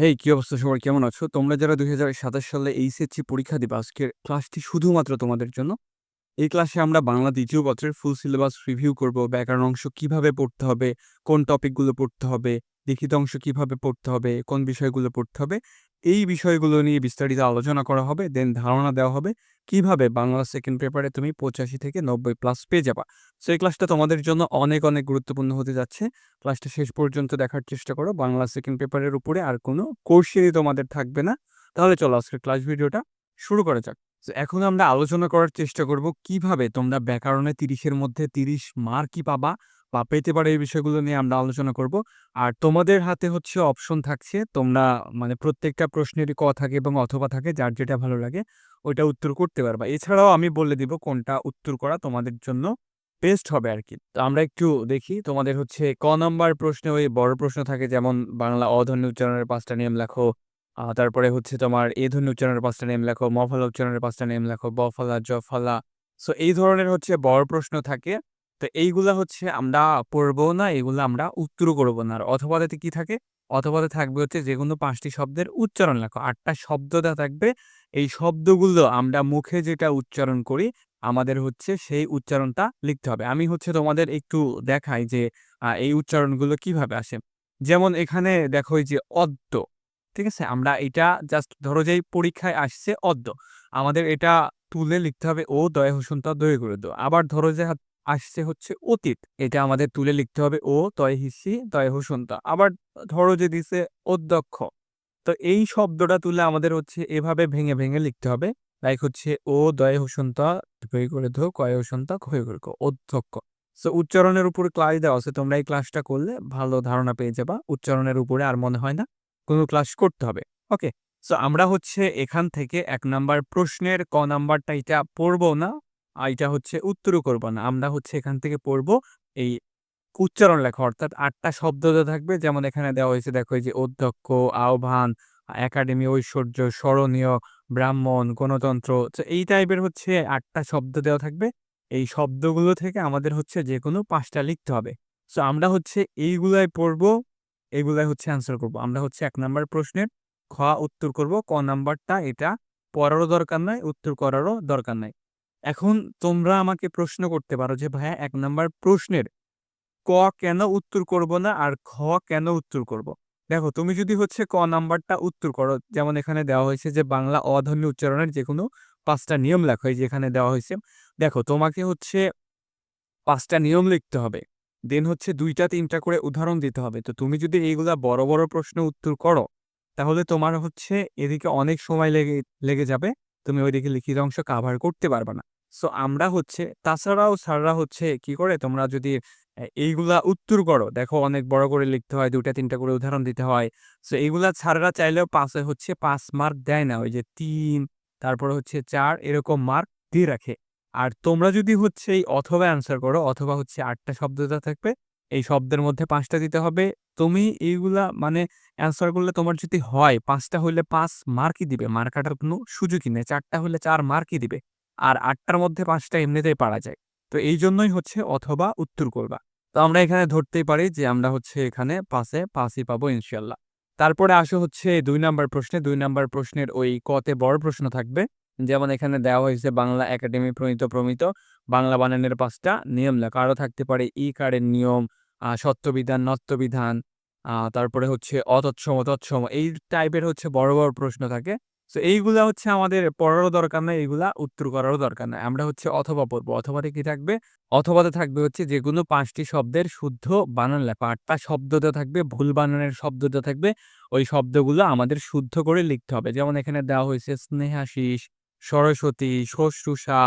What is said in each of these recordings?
হেই কি অবস্থা সবার কেমন আছো? তোমরা যারা ২০২৭ সালে এইচএসসি পরীক্ষা দিবে আজকের ক্লাসটি শুধুমাত্র তোমাদের জন্য। এই ক্লাসে আমরা বাংলা দ্বিতীয় বছরের ফুল সিলেবাস রিভিউ করব। ব্যাকরণ অংশ কীভাবে পড়তে হবে, কোন টপিকগুলো পড়তে হবে, লিখিত অংশ কীভাবে পড়তে হবে, কোন বিষয়গুলো পড়তে হবে। এই বিষয়গুলো নিয়ে বিস্তারিত আলোচনা করা হবে। দেন ধারণা দেওয়া হবে কীভাবে বাংলা সেকেন্ড পেপারে তুমি ৮৫ থেকে ৯০ প্লাস পেয়ে যাবা। সো এই ক্লাসটা তোমাদের জন্য অনেক, অনেক গুরুত্বপূর্ণ হতে যাচ্ছে। ক্লাসটা শেষ পর্যন্ত দেখার চেষ্টা করো। বাংলা সেকেন্ড পেপারের উপরে আর কোনো কোর্সেরই তোমাদের থাকবে না। তাহলে চলো আজকের ক্লাস ভিডিওটা শুরু করা যাক। এখন আমরা আলোচনা করার চেষ্টা করব কীভাবে তোমরা ব্যাকরণে তিরিশের মধ্যে ৩০ মার্কই পাবা বা পেতে পারে এই বিষয়গুলো নিয়ে আমরা আলোচনা করব। আর তোমাদের হাতে হচ্ছে অপশন থাকছে তোমরা মানে প্রত্যেকটা প্রশ্নেরই ক থাকে এবং অথবা থাকে যার যেটা ভালো লাগে ওইটা উত্তর করতে পারবা। এছাড়াও আমি বলে দিব কোনটা উত্তর করা তোমাদের জন্য বেস্ট হবে আরকি। তো আমরা একটু দেখি তোমাদের হচ্ছে ক নাম্বার প্রশ্নে ওই বড় প্রশ্ন থাকে যেমন বাংলা অধ্বনি উচ্চারণের ৫ টা নিয়ম লেখো। তারপরে হচ্ছে তোমার এ ধ্বনি উচ্চারণের ৫ টা নিয়ম লেখো, ম ফলা উচ্চারণের ৫ টা নিয়ম লেখো, ব ফলা, জ সো এই ধরনের হচ্ছে বড় প্রশ্ন থাকে। তো এইগুলা হচ্ছে আমরা পড়বও না, এগুলো আমরা উত্তরও করব না। আর অথবাতে কি থাকে? অথবাতে থাকবে হচ্ছে যে কোনো পাঁচটি শব্দের উচ্চারণ লেখো। ৮ টা শব্দ দেওয়া থাকবে। এই শব্দগুলো আমরা মুখে যেটা উচ্চারণ করি আমাদের হচ্ছে সেই উচ্চারণটা লিখতে হবে। আমি হচ্ছে তোমাদের একটু দেখাই যে এই উচ্চারণগুলো কীভাবে আসে। যেমন এখানে দেখো যে অদ্য, ঠিক আছে? আমরা এটা জাস্ট ধরো যে পরীক্ষায় আসছে অদ্য। আমাদের এটা তুলে লিখতে হবে ও দয়ে হসন্ত দয়ে করে দো আবার ধরো যে আসছে হচ্ছে অতীত। এটা আমাদের তুলে লিখতে হবে ও তয় হিসি দয়ে হসন্ত। আবার ধরো যে দিছে অধ্যক্ষ। তো এই শব্দটা তুলে আমাদের হচ্ছে এভাবে ভেঙে, ভেঙে লিখতে হবে। লাইক হচ্ছে ও দয়ে হসন্ত দয়ে করে ধো কয় হসন্ত ক্ষয়ে করে অধ্যক্ষ। সো উচ্চারণের উপরে ক্লাস দেওয়া আছে। তোমরা এই ক্লাসটা করলে ভালো ধারণা পেয়ে যাবা। উচ্চারণের উপরে আর মনে হয় না কোনো ক্লাস করতে হবে। ওকে? সো আমরা হচ্ছে এখান থেকে এক নাম্বার প্রশ্নের ক নাম্বারটা এটা পড়ব না। এটা হচ্ছে উত্তরও করব না। আমরা হচ্ছে এখান থেকে পড়ব এই উচ্চারণ লেখা অর্থাৎ আটটা শব্দ থাকবে। যেমন এখানে দেওয়া হয়েছে দেখো যে অধ্যক্ষ, আহ্বান, একাডেমি, ঐশ্বর্য, স্মরণীয়, ব্রাহ্মণ, গণতন্ত্র। তো এই টাইপের হচ্ছে আটটা শব্দ দেওয়া থাকবে। এই শব্দগুলো থেকে আমাদের হচ্ছে যেকোনো ৫ টা লিখতে হবে। সো আমরা হচ্ছে এইগুলাই পড়ব, এগুলাই হচ্ছে অ্যান্সার করব। আমরা হচ্ছে এক নাম্বার প্রশ্নের খ উত্তর করব। ক নাম্বারটা এটা পড়ারও দরকার নাই, উত্তর করারও দরকার নাই। এখন তোমরা আমাকে প্রশ্ন করতে পারো যে ভাইয়া এক নাম্বার প্রশ্নের ক কেন উত্তর করব না আর খ কেন উত্তর করব? দেখো তুমি যদি হচ্ছে ক নাম্বারটা উত্তর করো যেমন এখানে দেওয়া হয়েছে যে বাংলা অধ্বনি উচ্চারণের যেকোনো ৫ টা নিয়ম লেখো এই যে এখানে দেওয়া হয়েছে। দেখো তোমাকে হচ্ছে পাঁচটা নিয়ম লিখতে হবে। দেন হচ্ছে দুইটা তিনটা করে উদাহরণ দিতে হবে। তো তুমি যদি এইগুলা বড়, বড় প্রশ্ন উত্তর করো তাহলে তোমার হচ্ছে এদিকে অনেক সময় লেগে লেগে যাবে। তুমি ওইদিকে লিখিত অংশ কাভার করতে পারবা না। সো আমরা হচ্ছে তাছাড়াও স্যাররা হচ্ছে কি করে তোমরা যদি এইগুলা উত্তর করো, দেখো অনেক বড় করে লিখতে হয়, দুটা তিনটা করে উদাহরণ দিতে হয়। সো এইগুলা স্যাররা চাইলেও পাসে হচ্ছে পাঁচ মার্ক দেয় না। ওই যে তিন তারপরে হচ্ছে চার এরকম মার্ক দিয়ে রাখে। আর তোমরা যদি হচ্ছে এই অথবা অ্যান্সার করো অথবা হচ্ছে ৮ টা শব্দ দেওয়া থাকবে। এই শব্দের মধ্যে পাঁচটা দিতে হবে। তুমি এইগুলা মানে অ্যান্সার করলে তোমার যদি হয় ৫ টা হইলে ৫ মার্কই দিবে। মার্কাটার কোনো সুযোগই নেই। ৪ টা হলে ৪ মার্কই দিবে। আর আটটার মধ্যে পাঁচটা এমনিতেই পারা যায়। তো এই জন্যই হচ্ছে অথবা উত্তর করবা। তো আমরা এখানে ধরতেই পারি যে আমরা হচ্ছে এখানে পাশে ৫ই পাবো ইনশাল্লাহ তারপরে আসো হচ্ছে দুই নাম্বার প্রশ্নে। দুই নাম্বার প্রশ্নের ওই ক তে বড় প্রশ্ন থাকবে। যেমন এখানে দেওয়া হয়েছে বাংলা একাডেমি প্রণীত প্রমিত বাংলা বানানের ৫ টা নিয়ম লেখা। আরও থাকতে পারে ই কারের নিয়ম, সত্যবিধান, নত্যবিধান, তারপরে হচ্ছে অতৎসম, তৎসম এই টাইপের হচ্ছে বড়, বড় প্রশ্ন থাকে। সো এইগুলা হচ্ছে আমাদের পড়ারও দরকার নাই, এগুলা উত্তর করারও দরকার নাই। আমরা হচ্ছে অথবা পড়ব। অথবাতে কি থাকবে? অথবাতে থাকবে হচ্ছে যেকোনো ৫ টি শব্দের শুদ্ধ বানান লেখা। ৮ টা শব্দ দেওয়া থাকবে, ভুল বানানের শব্দ দেওয়া থাকবে। ওই শব্দগুলো আমাদের শুদ্ধ করে লিখতে হবে। যেমন এখানে দেওয়া হয়েছে স্নেহাশিস, সরস্বতী, শুশ্রূষা,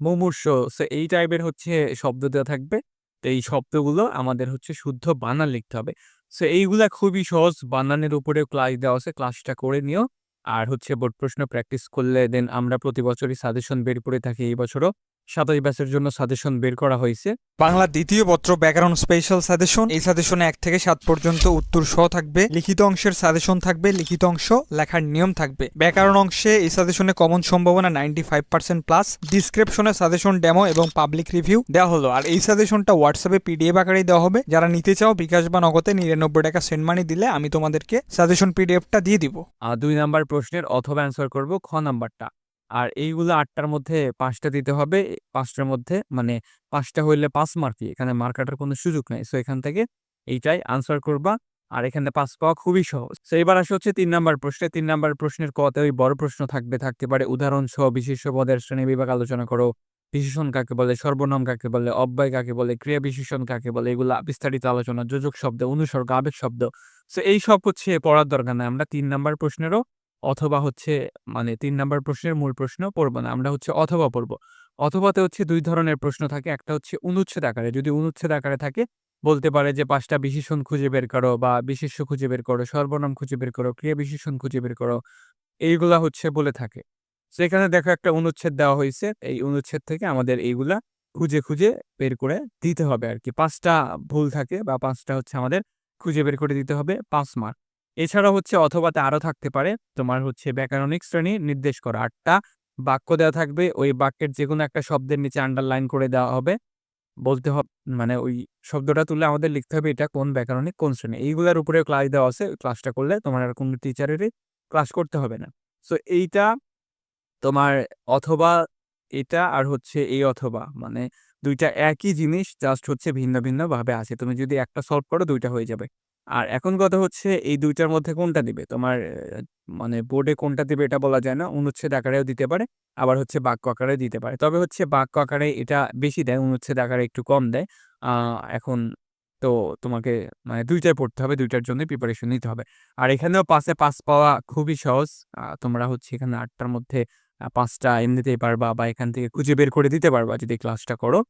মুমূর্ষ। সো এই টাইপের হচ্ছে শব্দ দেওয়া থাকবে। তো এই শব্দগুলো আমাদের হচ্ছে শুদ্ধ বানান লিখতে হবে। সো এইগুলা খুবই সহজ বানানের উপরে ক্লাস দেওয়া আছে। ক্লাসটা করে নিও। আর হচ্ছে বোর্ড প্রশ্ন প্র্যাকটিস করলে দেন আমরা প্রতি বছরই সাজেশন বের করে থাকি, এই বছরও। সাতাশ ব্যাচের জন্য সাজেশন বের করা হয়েছে। বাংলা দ্বিতীয় পত্র ব্যাকরণ স্পেশাল সাজেশন এই সাজেশনে এক থেকে সাত পর্যন্ত উত্তর সহ থাকবে। লিখিত অংশের সাজেশন থাকবে লিখিত অংশ লেখার নিয়ম থাকবে। ব্যাকরণ অংশে এই সাজেশনে কমন সম্ভাবনা নাইনটি ফাইভ পার্সেন্ট প্লাস ডিসক্রিপশনে সাজেশন ডেমো এবং পাবলিক রিভিউ দেওয়া হলো। আর এই সাজেশনটা হোয়াটসঅ্যাপে পিডিএফ আকারেই দেওয়া হবে। যারা নিতে চাও বিকাশ বা নগদে নিরানব্বই টাকা সেন্ড মানি দিলে আমি তোমাদেরকে সাজেশন পিডিএফটা দিয়ে দিব। আর দুই নাম্বার প্রশ্নের অথবা অ্যান্সার করব খ নাম্বারটা। আর এইগুলো আটটার মধ্যে পাঁচটা দিতে হবে। পাঁচটার মধ্যে মানে পাঁচটা হইলে পাঁচ মার্কি এখানে মার্ক কাটার কোনো সুযোগ নেই। সো এখান থেকে এইটাই আনসার করবা। আর এখানে পাস পাওয়া খুবই সহজ। তো এবার আসে হচ্ছে তিন নাম্বার প্রশ্নে। তিন নাম্বার প্রশ্নের কতে ওই বড় প্রশ্ন থাকবে। থাকতে পারে উদাহরণ সহ বিশেষ্য পদের শ্রেণি বিভাগ আলোচনা করো। বিশেষণ কাকে বলে? সর্বনাম কাকে বলে? অব্যয় কাকে বলে? ক্রিয়া বিশেষণ কাকে বলে? এগুলো বিস্তারিত আলোচনা। যোজক শব্দ, অনুসর্গ, আবেগ শব্দ। সো এই সব হচ্ছে পড়ার দরকার নাই। আমরা তিন নাম্বার প্রশ্নেরও অথবা হচ্ছে মানে তিন নাম্বার প্রশ্নের মূল প্রশ্ন পড়ব না, আমরা হচ্ছে অথবা পড়ব। অথবাতে হচ্ছে দুই ধরনের প্রশ্ন থাকে, একটা হচ্ছে অনুচ্ছেদ আকারে। যদি অনুচ্ছেদ আকারে থাকে, বলতে পারে যে পাঁচটা বিশেষণ খুঁজে বের করো বা বিশেষ্য খুঁজে বের করো, সর্বনাম খুঁজে বের করো, ক্রিয়া বিশেষণ খুঁজে বের করো, এইগুলা হচ্ছে বলে থাকে। সেখানে দেখো একটা অনুচ্ছেদ দেওয়া হয়েছে, এই অনুচ্ছেদ থেকে আমাদের এইগুলা খুঁজে খুঁজে বের করে দিতে হবে আর কি পাঁচটা ভুল থাকে বা পাঁচটা হচ্ছে আমাদের খুঁজে বের করে দিতে হবে, পাঁচ মার্ক। এছাড়া হচ্ছে অথবাতে আরও থাকতে পারে। তোমার হচ্ছে ব্যাকরণিক শ্রেণি নির্দেশ করা। আটটা বাক্য দেওয়া থাকবে। ওই বাক্যের যে কোনো একটা শব্দের নিচে আন্ডারলাইন করে দেওয়া হবে। বলতে হবে মানে ওই শব্দটা তুলে আমাদের লিখতে হবে এটা কোন ব্যাকরণিক, কোন শ্রেণি। এইগুলোর উপরে ক্লাস দেওয়া আছে। ক্লাসটা করলে তোমার আর কোনো টিচারেরই ক্লাস করতে হবে না। সো এইটা তোমার অথবা, এটা আর হচ্ছে এই অথবা মানে দুইটা একই জিনিস জাস্ট হচ্ছে ভিন্ন ভিন্নভাবে আছে। তুমি যদি একটা সলভ করো, দুইটা হয়ে যাবে। আর এখন কথা হচ্ছে এই দুইটার মধ্যে কোনটা দিবে? তোমার মানে বোর্ডে কোনটা দিবে এটা বলা যায় না। অনুচ্ছেদ আকারেও দিতে পারে, আবার হচ্ছে বাক্য আকারে দিতে পারে। তবে হচ্ছে বাক্য আকারে এটা বেশি দেয় অনুচ্ছেদ আকারে একটু কম দেয়। এখন তো তোমাকে মানে দুইটাই পড়তে হবে, দুইটার জন্য প্রিপারেশন নিতে হবে। আর এখানেও পাশে পাস পাওয়া খুবই সহজ। তোমরা হচ্ছে এখানে আটটার মধ্যে পাঁচটা এমনিতেই পারবা বা এখান থেকে খুঁজে বের করে দিতে পারবা যদি ক্লাসটা করো।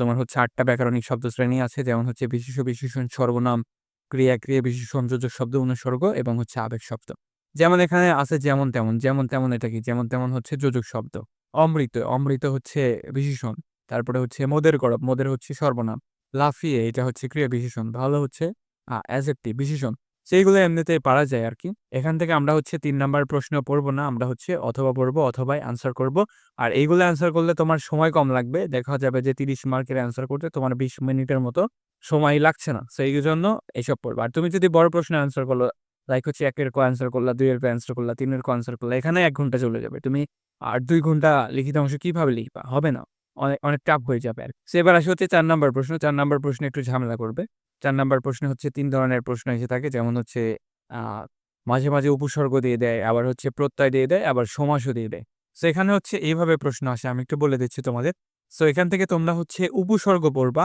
তোমার হচ্ছে আটটা ব্যাকরণিক শব্দ শ্রেণি আছে, যেমন হচ্ছে বিশেষ বিশেষণ, সর্বনাম ক্রিয়া ক্রিয়া বিশেষ সংযোজক শব্দ অনুসর্গ এবং হচ্ছে আবেগ শব্দ। যেমন এখানে আছে যেমন তেমন যেমন তেমন এটা কি? যেমন তেমন হচ্ছে যোজক শব্দ। অমৃত অমৃত হচ্ছে বিশেষণ। তারপরে হচ্ছে মোদের গরব মোদের হচ্ছে সর্বনাম। লাফিয়ে এটা হচ্ছে ক্রিয়া বিশেষণ। ভালো হচ্ছে বিশেষণ। সেইগুলো এমনিতে পারা যায় আর কি এখান থেকে আমরা হচ্ছে তিন নাম্বার প্রশ্ন পড়ব না, আমরা হচ্ছে অথবা পড়ব অথবা অ্যান্সার করব। আর এইগুলো অ্যান্সার করলে তোমার সময় কম লাগবে। দেখা যাবে যে তিরিশ মার্কের অ্যান্সার করতে তোমার বিশ মিনিটের মতো সময় লাগছে না। সেই জন্য এইসব পড়বে। আর তুমি যদি বড় প্রশ্ন অ্যান্সার করল লাইক হচ্ছে একের কো অ্যান্সার করলা, দুইয়ের কো অ্যান্সার করলা, তিনের কো অ্যান্সার করলা, এখানে এক ঘণ্টা চলে যাবে। তুমি আর দুই ঘণ্টা লিখিত অংশ কীভাবে লিখবা? হবে না। অনেক অনেক টাফ হয়ে যাবে আর সে এবার আসে হচ্ছে চার নাম্বার প্রশ্ন। চার নাম্বার প্রশ্ন একটু ঝামেলা করবে। চার নাম্বার প্রশ্ন হচ্ছে তিন ধরনের প্রশ্ন এসে থাকে। যেমন হচ্ছে মাঝে মাঝে উপসর্গ দিয়ে দেয়, আবার হচ্ছে প্রত্যয় দিয়ে দেয়, আবার সমাসও দিয়ে দেয়। সো এখানে হচ্ছে এইভাবে প্রশ্ন আসে। আমি একটু বলে দিচ্ছি তোমাদের। সো এখান থেকে তোমরা হচ্ছে উপসর্গ পড়বা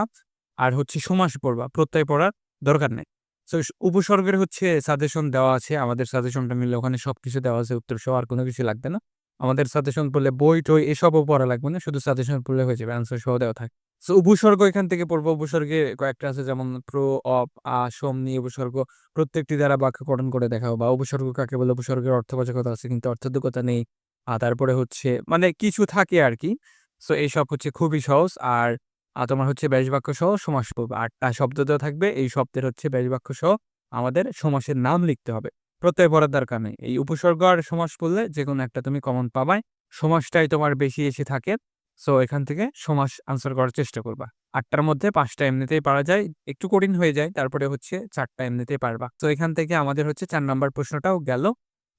আর হচ্ছে সমাস পড়বা। প্রত্যয় পড়ার দরকার নেই। সো উপসর্গের হচ্ছে সাজেশন দেওয়া আছে। আমাদের সাজেশনটা মিললে ওখানে সবকিছু দেওয়া আছে। উত্তর সহ আর কোনো কিছু লাগবে না। আমাদের সাজেশন পড়লে বই, টই এসবও পড়া লাগবে না, শুধু সাজেশন পড়লে হয়ে যাবে অ্যান্সার সহ দেওয়া থাকে। সো উপসর্গ এখান থেকে পড়ব, উপসর্গে কয়েকটা আছে, যেমন প্রো অপ আ, সোম নিয়ে উপসর্গ, প্রত্যেকটি দ্বারা বাক্য গঠন করে দেখাও, বা উপসর্গ কাকে বলে, উপসর্গের অর্থবাচকতা আছে, কিন্তু অর্থোদ্যোগতা নেই। আর তারপরে হচ্ছে মানে কিছু থাকে আর কি সো এইসব হচ্ছে খুবই সহজ, আর তোমার হচ্ছে ব্যাস বাক্য সহ সমাস, আটটা শব্দ দেওয়া থাকবে, এই শব্দের হচ্ছে ব্যাস বাক্য সহ আমাদের সমাসের নাম লিখতে হবে। প্রত্যয় পড়ার দরকার নেই। এই উপসর্গ আর সমাস পড়লে যে কোনো একটা তুমি কমন পাবাই। সমাসটাই তোমার বেশি এসে থাকে। সো এখান থেকে সমাস আনসার করার চেষ্টা করবা। আটটার মধ্যে পাঁচটা এমনিতেই পারা যায়। একটু কঠিন হয়ে যায়, তারপরে হচ্ছে চারটা এমনিতেই পারবা। তো এখান থেকে আমাদের হচ্ছে চার নাম্বার প্রশ্নটাও গেল।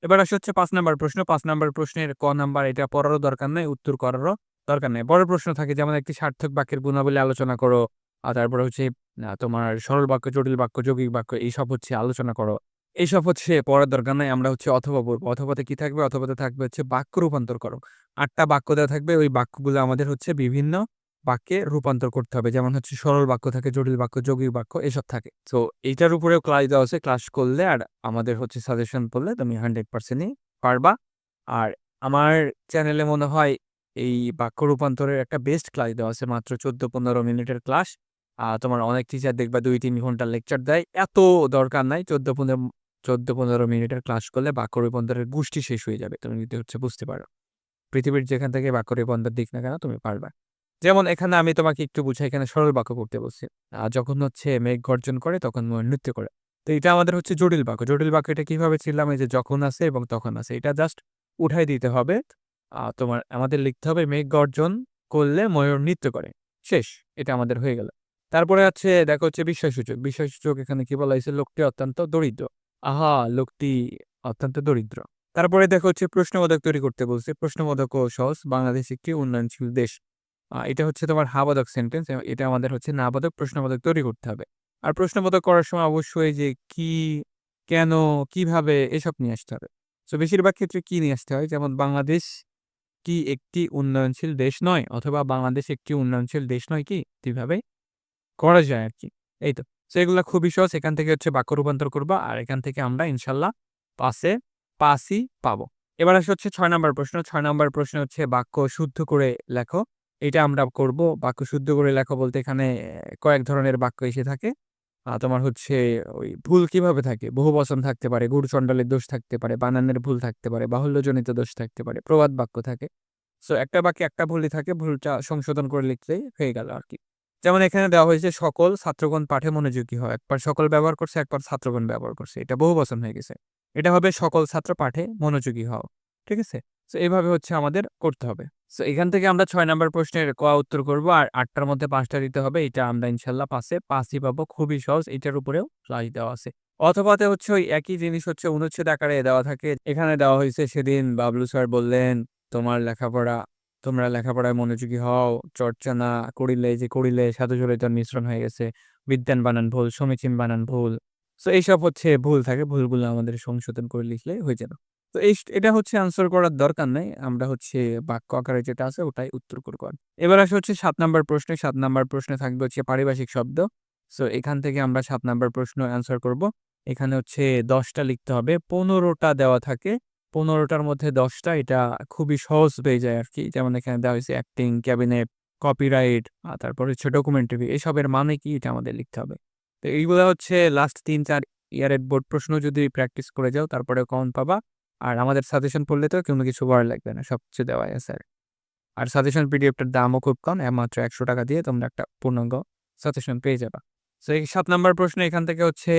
এবার আসে হচ্ছে পাঁচ নাম্বার প্রশ্ন। পাঁচ নাম্বার প্রশ্নের ক নাম্বার এটা পড়ারও দরকার নেই, উত্তর করারও দরকার নেই। বড় প্রশ্ন থাকে, যেমন একটি সার্থক বাক্যের গুণাবলী আলোচনা করো, আর তারপরে হচ্ছে তোমার সরল বাক্য, জটিল বাক্য, যৌগিক বাক্য, এইসব হচ্ছে আলোচনা করো। এইসব হচ্ছে পড়ার দরকার নাই, আমরা হচ্ছে অথবা পড়ব। অথবাতে কি থাকবে? অথবাতে থাকবে হচ্ছে বাক্য রূপান্তর করো। আটটা বাক্য দেওয়া থাকবে, ওই বাক্যগুলো আমাদের হচ্ছে বিভিন্ন বাক্যে রূপান্তর করতে হবে। যেমন হচ্ছে সরল বাক্য থাকে, জটিল বাক্য, যৌগিক বাক্য, এসব থাকে। তো এইটার উপরেও ক্লাস দেওয়া আছে। ক্লাস করলে আর আমাদের হচ্ছে সাজেশন পড়লে তুমি হান্ড্রেড পার্সেন্টই পারবা। আর আমার চ্যানেলে মনে হয় এই বাক্য রূপান্তরের একটা বেস্ট ক্লাস দেওয়া আছে, মাত্র চোদ্দ পনেরো মিনিটের ক্লাস তোমার অনেক টিচার দেখবা দুই তিন ঘণ্টা লেকচার দেয়। এত দরকার নাই চোদ্দ পনেরো চোদ্দ পনেরো মিনিটের ক্লাস করলে বাকরি বন্দরের গোষ্ঠী শেষ হয়ে যাবে। তুমি যদি হচ্ছে বুঝতে পারো। পৃথিবীর যেখান থেকে বাকরি বন্দর দিক না কেন, তুমি পারবা। যেমন এখানে আমি তোমাকে একটু বুঝাই, এখানে সরল বাক্য করতে বলছি। যখন হচ্ছে মেঘ গর্জন করে, তখন নৃত্য করে। তো এটা আমাদের হচ্ছে জটিল বাক্য জটিল বাক্য এটা কীভাবে ছিলাম? এই যে যখন আছে এবং তখন আছে। এটা জাস্ট উঠাই দিতে হবে। তোমার, আমাদের লিখতে হবে মেঘ গর্জন করলে ময়ূর নৃত্য করে। শেষ। এটা আমাদের হয়ে গেল। তারপরে আছে, দেখো হচ্ছে বিস্ময়সূচক বিস্ময়সূচক এখানে কি বলা হয়েছে? লোকটি অত্যন্ত দরিদ্র। আহা, লোকটি অত্যন্ত দরিদ্র। তারপরে দেখো হচ্ছে প্রশ্নবোধক তৈরি করতে বলছে। প্রশ্নবোধক ও সহজ। বাংলাদেশ একটি উন্নয়নশীল দেশ। এটা হচ্ছে তোমার হাবাদক সেন্টেন্স এটা আমাদের হচ্ছে নাবাদক প্রশ্নবোধক তৈরি করতে হবে। আর প্রশ্নবোধক করার সময় অবশ্যই যে কি, কেন, কীভাবে এসব নিয়ে আসতে হবে। তো বেশিরভাগ ক্ষেত্রে কি নিয়ে আসতে হয়? যেমন বাংলাদেশ কি একটি উন্নয়নশীল দেশ নয়? অথবা বাংলাদেশ একটি উন্নয়নশীল দেশ নয় কি? কীভাবে করা যায় আর কি? এই তো। তো এগুলো খুবই সহজ। এখান থেকে হচ্ছে বাক্য রূপান্তর করবা। আর এখান থেকে আমরা ইনশাল্লাহ পাশে পাসই পাবো। এবার আসে হচ্ছে ছয় নম্বর প্রশ্ন। ছয় নম্বর প্রশ্ন হচ্ছে বাক্য শুদ্ধ করে লেখো। এটা আমরা করব। বাক্য শুদ্ধ করে লেখো বলতে এখানে কয়েক ধরনের বাক্য এসে থাকে। তোমার হচ্ছে ওই ভুল কীভাবে থাকে? বহু বচন থাকতে পারে গুড় দোষ থাকতে পারে, বানানের ভুল থাকতে পারে, বাহুল্যজনিত দোষ থাকতে পারে, প্রবাদ বাক্য থাকে। সো একটা বাক্যে একটা ভুলই থাকে, ভুলটা সংশোধন করে লিখলেই হয়ে গেল আর কি। যেমন এখানে দেওয়া হয়েছে, সকল ছাত্রগণ পাঠে মনোযোগী হয় একবার সকল ব্যবহার করছে, একবার ছাত্রগণ ব্যবহার করছে। এটা বহু বচন হয়ে গেছে। এটা হবে, সকল ছাত্র পাঠে মনোযোগী হও। ঠিক আছে? তো এইভাবে হচ্ছে আমাদের করতে হবে। তো এখান থেকে আমরা ছয় নম্বর প্রশ্নের ক উত্তর করব, আর আটটার মধ্যে পাঁচটা দিতে হবে। এটা আমরা ইনশাল্লাহ পাশে, পাঁচই পাবো। খুবই সহজ, এটার উপরেও ফ্লাশ দেওয়া আছে। অথবাতে হচ্ছে ওই একই জিনিস হচ্ছে অনুচ্ছেদ আকারে দেওয়া থাকে। এখানে দেওয়া হয়েছে, সেদিন বাবলু স্যার বললেন, তোমার লেখাপড়া তোমরা লেখাপড়ায় মনোযোগী হও চর্চা না করিলে যে করিলে সাধু জড়িত মিশ্রণ হয়ে গেছে, বিদ্যান বানান ভুল, সমীচীন বানান ভুল। তো এইসব হচ্ছে ভুল থাকে, ভুলগুলো আমাদের সংশোধন করে লিখলে হয়ে যাবে। তো এই এটা হচ্ছে আনসার করার দরকার নেই, আমরা হচ্ছে বাক্য আকারে যেটা আছে ওটাই উত্তর আর। এবার আসে হচ্ছে সাত নাম্বার প্রশ্নে, সাত নাম্বার প্রশ্নে থাকবে হচ্ছে পারিভাষিক শব্দ। সো এখান থেকে আমরা সাত নাম্বার প্রশ্ন অ্যান্সার করব। এখানে হচ্ছে দশটা লিখতে হবে, পনেরোটা দেওয়া থাকে পনেরোটার মধ্যে দশটা, এটা খুবই সহজ পেয়ে যায় আর কি যেমন এখানে দেওয়া হয়েছে অ্যাক্টিং ক্যাবিনেট কপিরাইট তারপর হচ্ছে ডকুমেন্টারি এসবের মানে কি এটা আমাদের লিখতে হবে। তো এইগুলো হচ্ছে লাস্ট তিন, চার ইয়ারের বোর্ড প্রশ্ন যদি প্র্যাকটিস করে যাও তারপরে কমন পাবা। আর আমাদের সাজেশন পড়লে তো কোনো কিছু বড় লাগবে না, সব কিছু দেওয়া আছে আর। সাজেশন পিডিএফটার দামও খুব কম মাত্র একশো টাকা দিয়ে তোমরা একটা পূর্ণাঙ্গ সাজেশন পেয়ে যাবা। তো এই সাত নাম্বার প্রশ্ন এখান থেকে হচ্ছে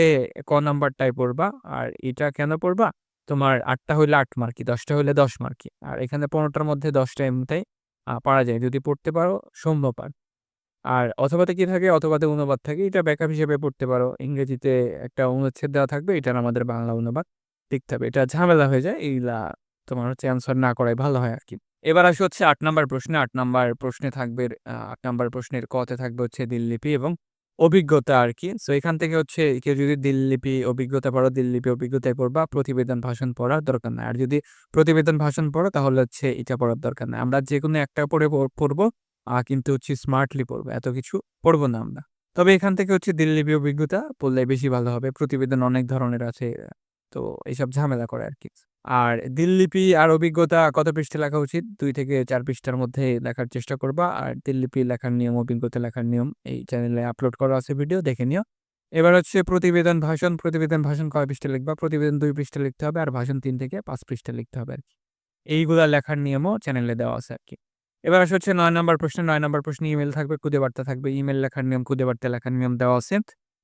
ক নাম্বারটাই পড়বা, আর এটা কেন পড়বা? তোমার আটটা হইলে আট মার্কি দশটা হইলে দশ মার্কি আর এখানে পনেরোটার মধ্যে দশটা এমনিতেই পারা যায়। যদি পড়তে পারো সম্ভব আর আর অথবাতে কি থাকে, অথবাতে অনুবাদ থাকে, এটা ব্যাকআপ হিসেবে পড়তে পারো। ইংরেজিতে একটা অনুচ্ছেদ দেওয়া থাকবে, এটার আমাদের বাংলা অনুবাদ লিখতে হবে। এটা ঝামেলা হয়ে যায় এইগুলা তোমার হচ্ছে অ্যান্সার না করাই ভালো হয় আর কি এবার আসে হচ্ছে আট নাম্বার প্রশ্নে। আট নাম্বার প্রশ্নে থাকবে আট নাম্বার প্রশ্নের কতে থাকবে হচ্ছে দিল্লিপি এবং অভিজ্ঞতা আর কি সো এখান থেকে হচ্ছে কেউ যদি দিল্লিপি অভিজ্ঞতা পড়ো, দিল্লিপি অভিজ্ঞতায় পড়বা, প্রতিবেদন ভাষণ পড়ার দরকার নাই। আর যদি প্রতিবেদন ভাষণ পড়ো, তাহলে হচ্ছে এটা পড়ার দরকার নাই। আমরা যে কোনো একটা পড়ে পড়ব কিন্তু হচ্ছে স্মার্টলি পড়ব, এত কিছু পড়ব না আমরা। তবে এখান থেকে হচ্ছে দিল্লিপি অভিজ্ঞতা পড়লে বেশি ভালো হবে। প্রতিবেদন অনেক ধরনের আছে। তো এইসব ঝামেলা করে আর কি আর দিল্লিপি আর অভিজ্ঞতা কত পৃষ্ঠে লেখা উচিত? দুই থেকে চার পৃষ্ঠার মধ্যে লেখার চেষ্টা করবা। আর দিল্লিপি লেখার নিয়ম, অভিজ্ঞতা লেখার নিয়ম এই চ্যানেলে আপলোড করা আছে ভিডিও দেখে নিও। এবার হচ্ছে প্রতিবেদন ভাষণ। প্রতিবেদন ভাষণ কয় পৃষ্ঠা লিখবা? প্রতিবেদন দুই পৃষ্ঠা লিখতে হবে আর ভাষণ তিন থেকে পাঁচ পৃষ্ঠা লিখতে হবে আর কি এইগুলা লেখার নিয়মও চ্যানেলে দেওয়া আছে আর কি এবার আসে হচ্ছে নয় নম্বর প্রশ্ন। নয় নম্বর প্রশ্নে ইমেল থাকবে খুদে বার্তা থাকবে। ইমেল লেখার নিয়ম খুদে বার্তা লেখার নিয়ম দেওয়া আছে।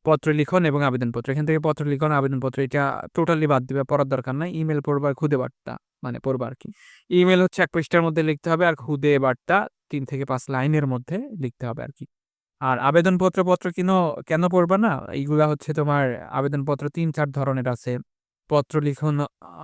পত্র লিখন এবং আবেদনপত্র। এখান থেকে পত্র লিখন, আবেদনপত্র, এটা টোটালি বাদ দিবে, পড়ার দরকার নাই। ইমেল পড়বা আর খুদে বার্তা মানে পড়বা আর কি। ইমেল হচ্ছে এক পৃষ্ঠার মধ্যে লিখতে হবে আর খুদে বার্তা তিন থেকে পাঁচ লাইনের মধ্যে লিখতে হবে আর কি। আর আবেদনপত্র, পত্র কিনো, কেন পড়বা না? এইগুলা হচ্ছে তোমার আবেদনপত্র তিন চার ধরনের আছে, পত্র লিখন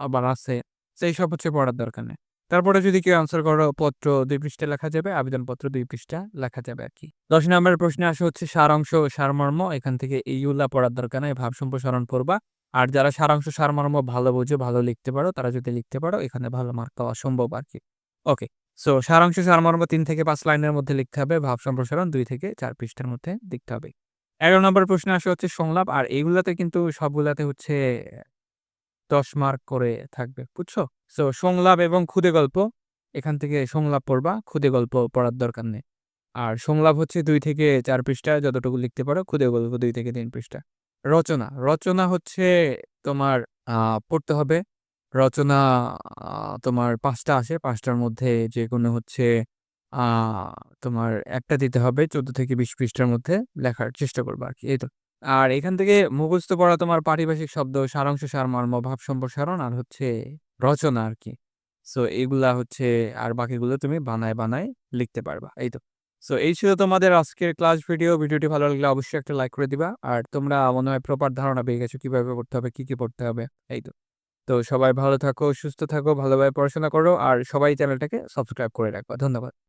আবার আছে সেই সব হচ্ছে পড়ার দরকার নেই। তারপরে যদি কেউ আনসার করো, পত্র দুই পৃষ্ঠা লেখা যাবে, আবেদনপত্র দুই পৃষ্ঠা লেখা যাবে আর কি। দশ নম্বরের প্রশ্নে আসে হচ্ছে সারাংশ সারমর্ম, এখান থেকে এইগুলা পড়ার দরকার নেই, ভাব সম্প্রসারণ পড়বা। আর যারা সারাংশ সারমর্ম ভালো বোঝো, ভালো লিখতে পারো, তারা যদি লিখতে পারো, এখানে ভালো মার্ক পাওয়া সম্ভব আর কি। ওকে সো সারাংশ সারমর্ম তিন থেকে পাঁচ লাইনের মধ্যে লিখতে হবে, ভাব সম্প্রসারণ দুই থেকে চার পৃষ্ঠার মধ্যে লিখতে হবে। এগারো নম্বর প্রশ্নে আসে হচ্ছে সংলাপ, আর এইগুলাতে কিন্তু সবগুলাতে হচ্ছে দশ মার্ক করে থাকবে, বুঝছ? সো সংলাপ এবং খুদে গল্প, এখান থেকে সংলাপ পড়বা, খুদে গল্প পড়ার দরকার নেই। আর সংলাপ হচ্ছে দুই থেকে চার পৃষ্ঠা, যতটুকু লিখতে পারো, খুদে গল্প দুই থেকে তিন পৃষ্ঠা। রচনা রচনা হচ্ছে তোমার পড়তে হবে। রচনা তোমার পাঁচটা আসে, পাঁচটার মধ্যে যে কোনো হচ্ছে তোমার একটা দিতে হবে, চোদ্দ থেকে বিশ পৃষ্ঠার মধ্যে লেখার চেষ্টা করবে আর কি, এই তো। আর এখান থেকে মুখস্থ পড়া তোমার পারিভাষিক শব্দ, সারাংশ, সারমর্ম, ভাব সম্প্রসারণ আর হচ্ছে রচনা আর কি সো এগুলা হচ্ছে আর বাকিগুলো তুমি বানায় বানায় লিখতে পারবা, এই তো। সো এই ছিল তোমাদের আজকের ক্লাস ভিডিও ভিডিওটি ভালো লাগলে অবশ্যই একটা লাইক করে দিবা। আর তোমরা মনে হয় প্রপার ধারণা পেয়ে গেছো কীভাবে পড়তে হবে, কি কি পড়তে হবে, এই তো। তো সবাই ভালো থাকো, সুস্থ থাকো, ভালোভাবে পড়াশোনা করো। আর সবাই চ্যানেলটাকে সাবস্ক্রাইব করে রাখবা। ধন্যবাদ।